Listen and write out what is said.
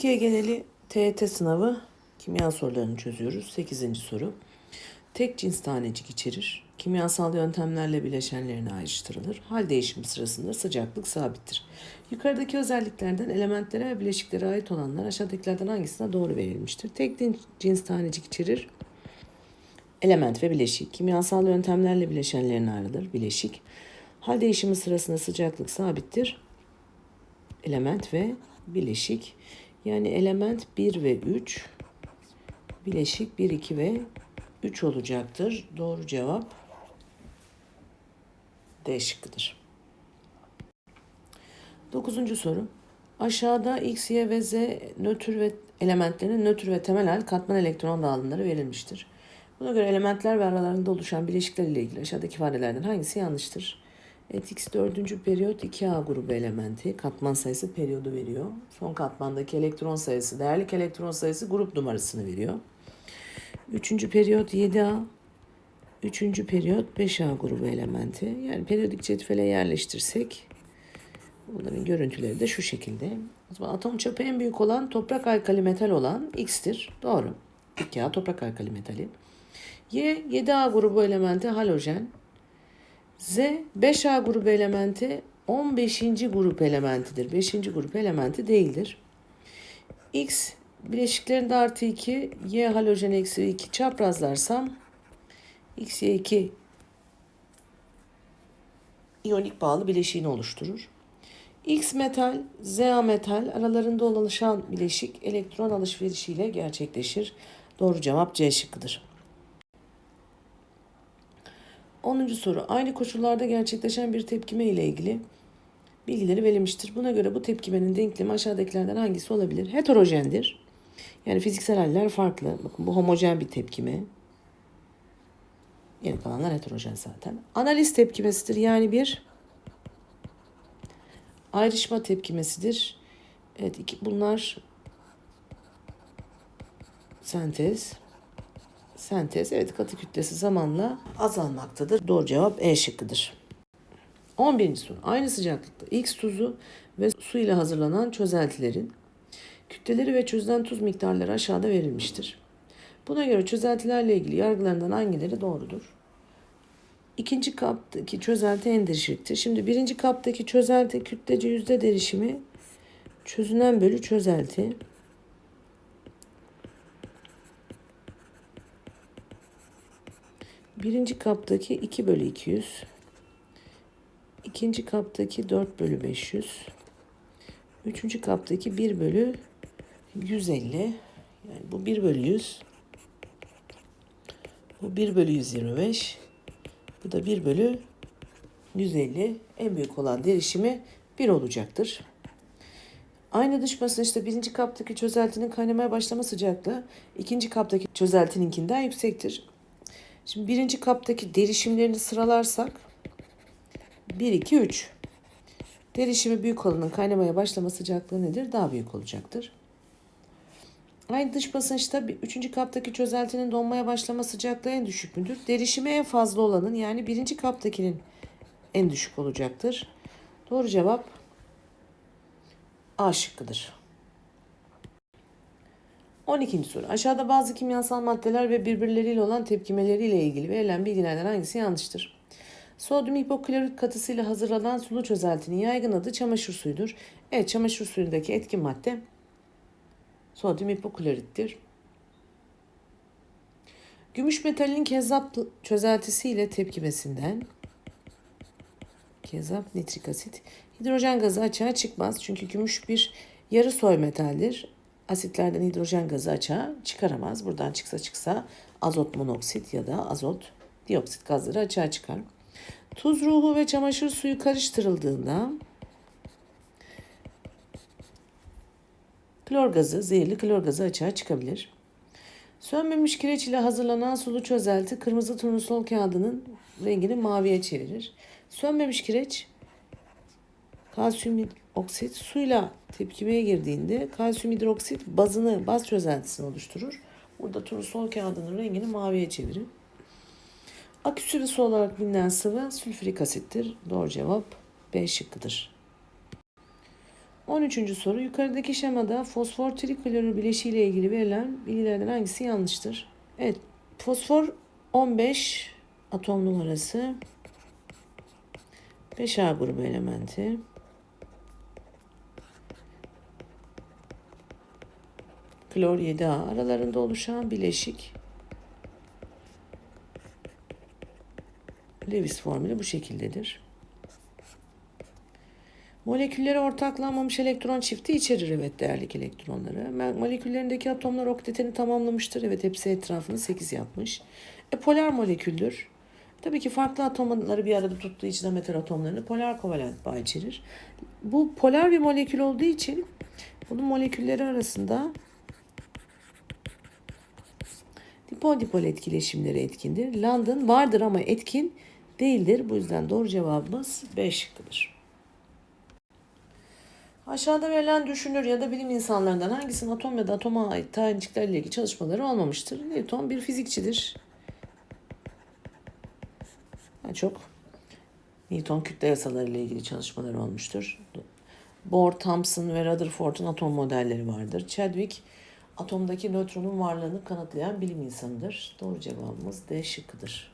Türkiye geneli TET sınavı kimya sorularını çözüyoruz. 8. soru. Tek cins tanecik içerir. Kimyasal yöntemlerle bileşenlerine ayrıştırılır. Hal değişimi sırasında sıcaklık sabittir. Yukarıdaki özelliklerden elementlere ve bileşiklere ait olanlar aşağıdakilerden hangisine doğru verilmiştir? Tek cins tanecik içerir. Element ve bileşik. Kimyasal yöntemlerle bileşenlerine ayrılır. Bileşik. Hal değişimi sırasında sıcaklık sabittir. Element ve bileşik. Yani element 1 ve 3, bileşik 1, 2 ve 3 olacaktır. Doğru cevap D şıkkıdır. Dokuzuncu soru. Aşağıda X, Y ve Z nötr ve elementlerin nötr ve temel hal katman elektron dağılımları verilmiştir. Buna göre elementler ve aralarında oluşan bileşikler ile ilgili aşağıdaki ifadelerden hangisi yanlıştır? Evet, X dördüncü periyot 2A grubu elementi katman sayısı periyodu veriyor. Son katmandaki elektron sayısı, değerlik elektron sayısı grup numarasını veriyor. Üçüncü periyot 7A, üçüncü periyot 5A grubu elementi. Yani periyodik cetvele yerleştirsek bunların görüntüleri de şu şekilde. O zaman atom çapı en büyük olan toprak alkali metal olan X'tir. Doğru. 2A toprak alkali metali. Y 7A grubu elementi halojen. Z 5A grubu elementi 15. grup elementidir. 5. grup elementi değildir. X bileşiklerinde artı 2, Y halojen eksi 2 çaprazlarsam X, Y2 iyonik bağlı bileşiğini oluşturur. X metal, Z metal aralarında oluşan bileşik elektron alışverişiyle gerçekleşir. Doğru cevap C şıkkıdır. 10. soru. Aynı koşullarda gerçekleşen bir tepkime ile ilgili bilgileri verilmiştir. Buna göre bu tepkimenin denklemi aşağıdakilerden hangisi olabilir? Heterojendir. Yani fiziksel haller farklı. Bakın bu homojen bir tepkime. Geri kalanlar heterojen zaten. Analiz tepkimesidir. Yani bir ayrışma tepkimesidir. Evet iki, bunlar sentez. Sentez evet katı kütlesi zamanla azalmaktadır. Doğru cevap E şıkkıdır. 11. soru. Aynı sıcaklıkta X tuzu ve su ile hazırlanan çözeltilerin kütleleri ve çözülen tuz miktarları aşağıda verilmiştir. Buna göre çözeltilerle ilgili yargılarından hangileri doğrudur? İkinci kaptaki çözelti en derişiktir. Şimdi birinci kaptaki çözelti kütlece yüzde derişimi çözünen bölü çözelti. Birinci kaptaki 2 bölü 200. İkinci kaptaki 4 bölü 500. Üçüncü kaptaki 1 bölü 150. Yani bu 1 bölü 100. Bu 1 bölü 125. Bu da 1 bölü 150. En büyük olan derişimi 1 olacaktır. Aynı dış basınçta birinci kaptaki çözeltinin kaynamaya başlama sıcaklığı ikinci kaptaki çözeltininkinden yüksektir. Şimdi birinci kaptaki derişimlerini sıralarsak 1, 2, 3. Derişimi büyük olanın kaynamaya başlama sıcaklığı nedir? Daha büyük olacaktır. Aynı dış basınçta üçüncü kaptaki çözeltinin donmaya başlama sıcaklığı en düşük müdür? Derişimi en fazla olanın yani birinci kaptakinin en düşük olacaktır. Doğru cevap A şıkkıdır. 12. soru. Aşağıda bazı kimyasal maddeler ve birbirleriyle olan tepkimeleriyle ilgili verilen bilgilerden hangisi yanlıştır? Sodyum hipoklorit katısıyla hazırlanan sulu çözeltinin yaygın adı çamaşır suyudur. Evet çamaşır suyundaki etkin madde sodyum hipoklorittir. Gümüş metalinin kezzap çözeltisiyle tepkimesinden kezzap nitrik asit hidrojen gazı açığa çıkmaz. Çünkü gümüş bir yarı soy metaldir asitlerden hidrojen gazı açığa çıkaramaz. Buradan çıksa çıksa azot monoksit ya da azot dioksit gazları açığa çıkar. Tuz ruhu ve çamaşır suyu karıştırıldığında klor gazı, zehirli klor gazı açığa çıkabilir. Sönmemiş kireç ile hazırlanan sulu çözelti kırmızı turnusol kağıdının rengini maviye çevirir. Sönmemiş kireç kalsiyum oksit suyla tepkimeye girdiğinde kalsiyum hidroksit bazını, baz çözeltisini oluşturur. Burada turnusol kağıdının rengini maviye çevirir. Akü su olarak bilinen sıvı sülfürik asittir. Doğru cevap B şıkkıdır. 13. soru. Yukarıdaki şemada fosfor triklorür bileşiği ile ilgili verilen bilgilerden hangisi yanlıştır? Evet. Fosfor 15 atom numarası. 5A grubu elementi. Klor 7A aralarında oluşan bileşik. Lewis formülü bu şekildedir. Molekülleri ortaklanmamış elektron çifti içerir evet değerli elektronları. Moleküllerindeki atomlar oktetini tamamlamıştır. Evet hepsi etrafını 8 yapmış. E, polar moleküldür. Tabii ki farklı atomları bir arada tuttuğu için metal atomlarını polar kovalent bağ içerir. Bu polar bir molekül olduğu için bunun molekülleri arasında dipol dipol etkileşimleri etkindir. London vardır ama etkin değildir. Bu yüzden doğru cevabımız B şıkkıdır. Aşağıda verilen düşünür ya da bilim insanlarından hangisinin atom ya da atoma ait taneciklerle ilgili çalışmaları olmamıştır? Newton bir fizikçidir. Daha çok Newton kütle yasaları ile ilgili çalışmaları olmuştur. Bohr, Thomson ve Rutherford'un atom modelleri vardır. Chadwick atomdaki nötronun varlığını kanıtlayan bilim insanıdır. Doğru cevabımız D şıkkıdır.